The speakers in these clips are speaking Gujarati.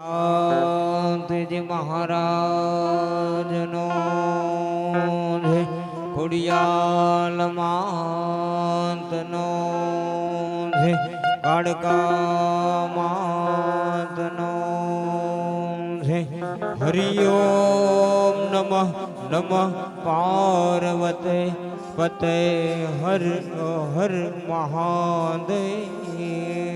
શાંતિજી મહારાજનો ખોડિયાલ માતનો છે કાળકા માતનો છે હરિઓમ નમઃ નમઃ પાર્વતે પતે હર હર મહાદેવ.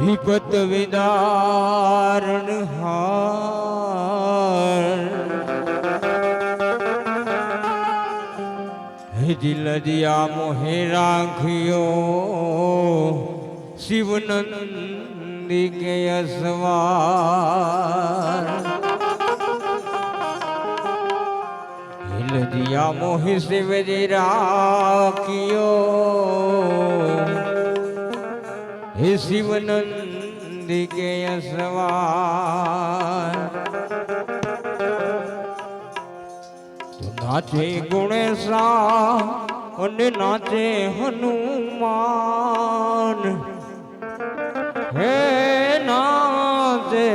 વિપત વિદારણ હે દિલ દિયા મોહે રાખ્યો શિવનંદી કે અસવાર દિયા મોહી શિવજી રાખ્યો હે શિવનંદી કે અસવાર. તો નાચે ગુણેશા અને નાચે હનુમાન. હે નાચે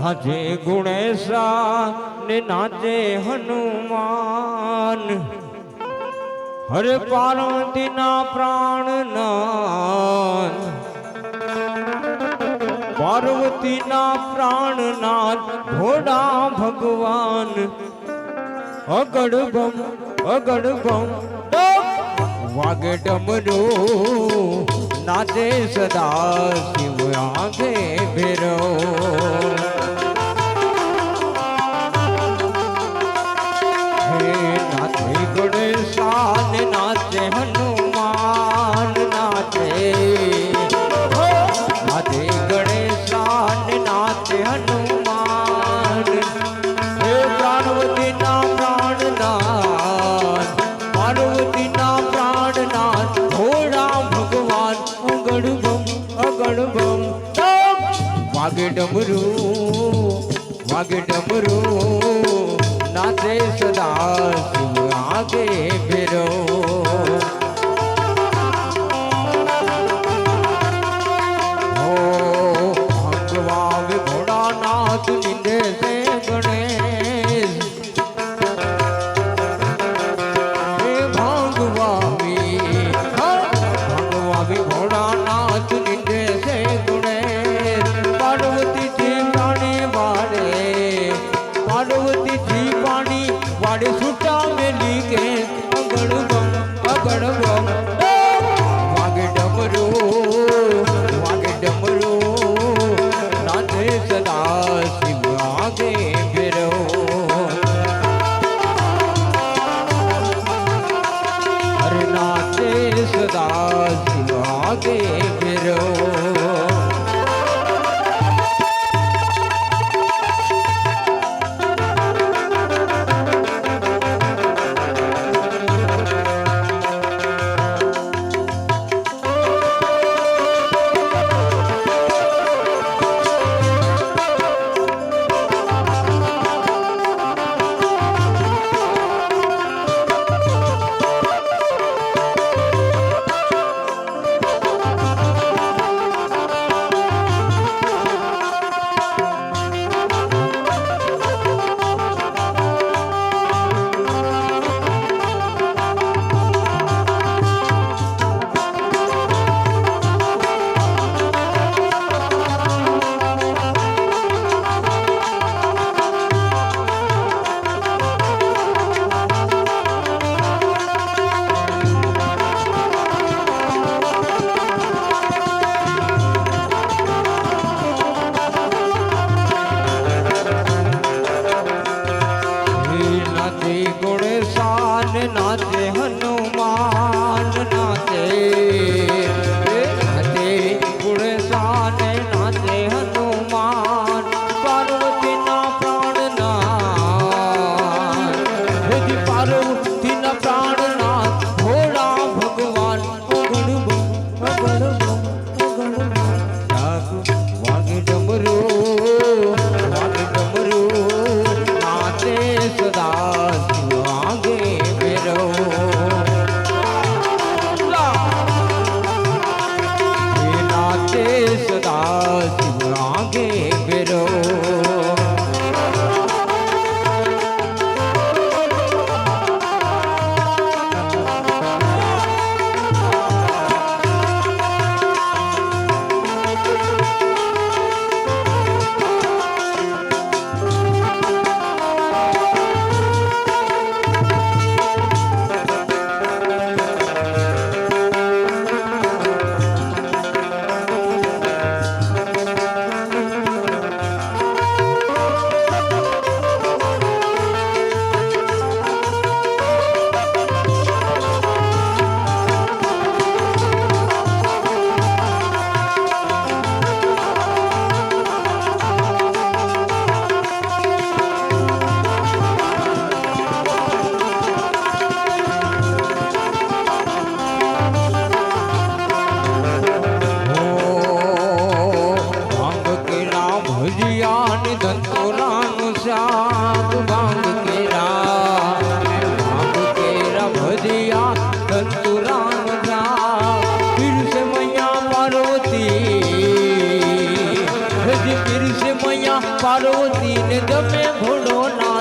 નાચે ગુણેશા ને નાચે હનુમાન. હરે પાર્વતીના પ્રાણનાથ પાર્વતીના પ્રાણનાથ ઘોડા ભગવાન. અગડભમ અગડભમ વાગે ડમરો નાચે સદા શિવ આગે ભેરો ડમરું વાગે ડમરું નાચે સદા આગે ફેરો ভুলো না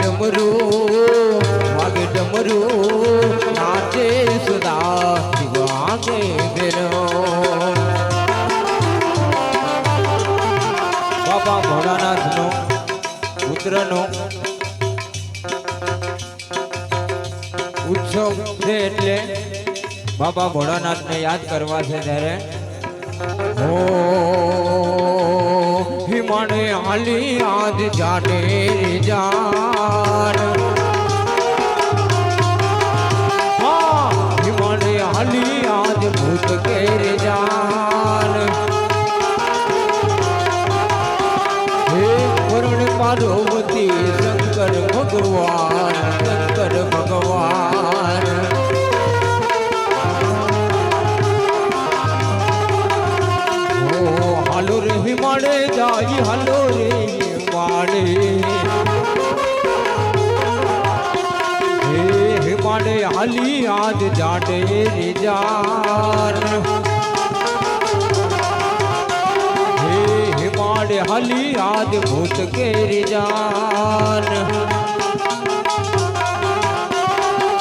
ડમરો વાગ ડમરો નાચે સદા વાગે બેરો બાબા ભોળાનાથનો, પુત્રનો ઉત્સવ છે એટલે બાબા ભોળાનાથને યાદ કરવા છે ત્યારે. હો હિમાને હાલી આજ રે જાન. હા હિમાને આલી આજ ભૂત કે રે જાન. હે પૂરણ પાર્વતી आई हलो रे वाणे हे माने हली आज जाटे रे जार हे माने हली आज भूत के रे जान।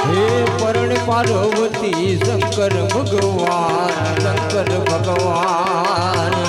हे परण पार्वती शंकर भगवान शंकर भगवान।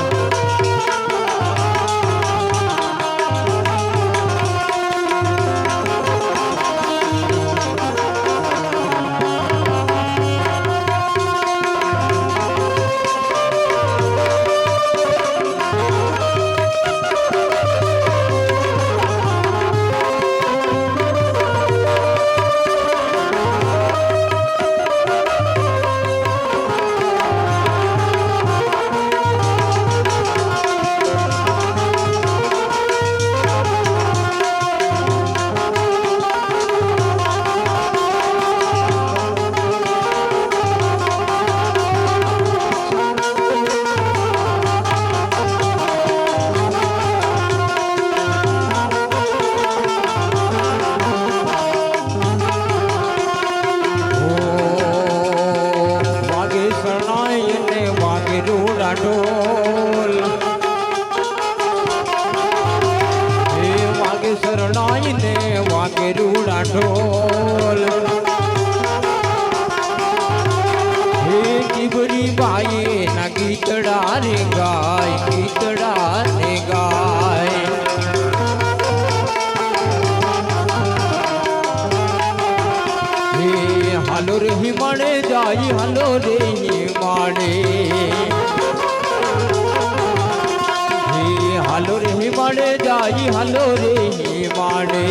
हिमाड़े जाई हलो रे हिमाड़े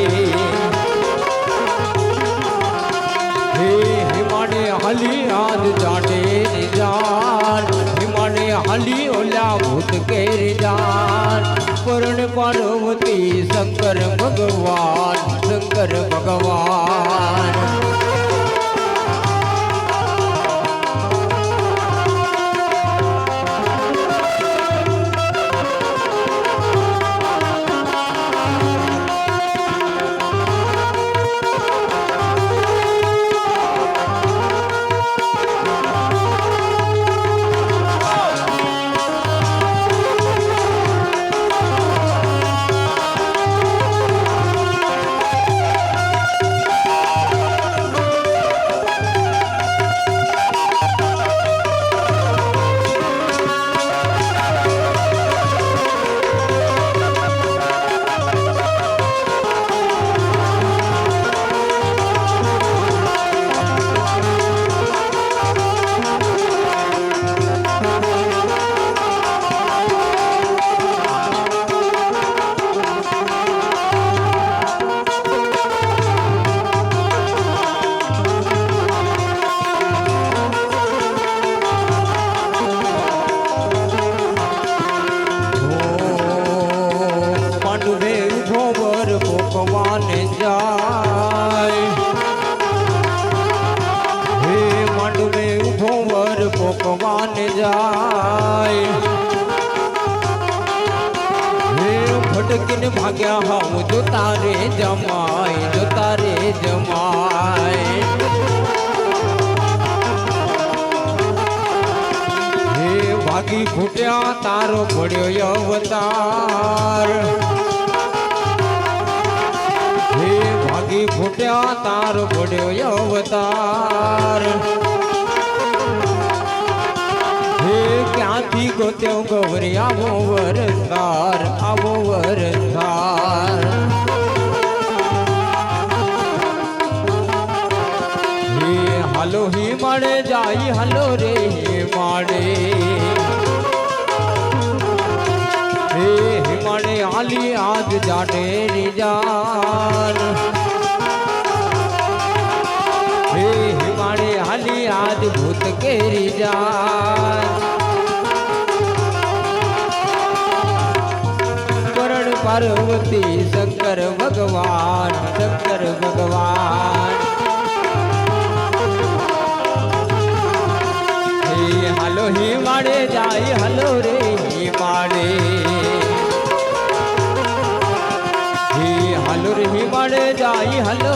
ओला भूत के जान करण पार्वती शंकर भगवान शंकर भगवान ફટકીને ભાગ્યા હાવ જોતા રે જમાય જોતા રે જમાય હે ભાગી ફૂટ્યા તારો પડ્યો અવતાર હે ભાગી ફૂટ્યા તારો પડ્યો અવતાર હે ક્યાંથી ગોત્યો ગૌરી આવો વરસાર આવો વરસાર ঢের যার हे पार्वती शंकर भगवान शंकर भगवान। हे हलो हिमाड़े जाई हलो रे हिमाड़े હી માડે જાય હાલો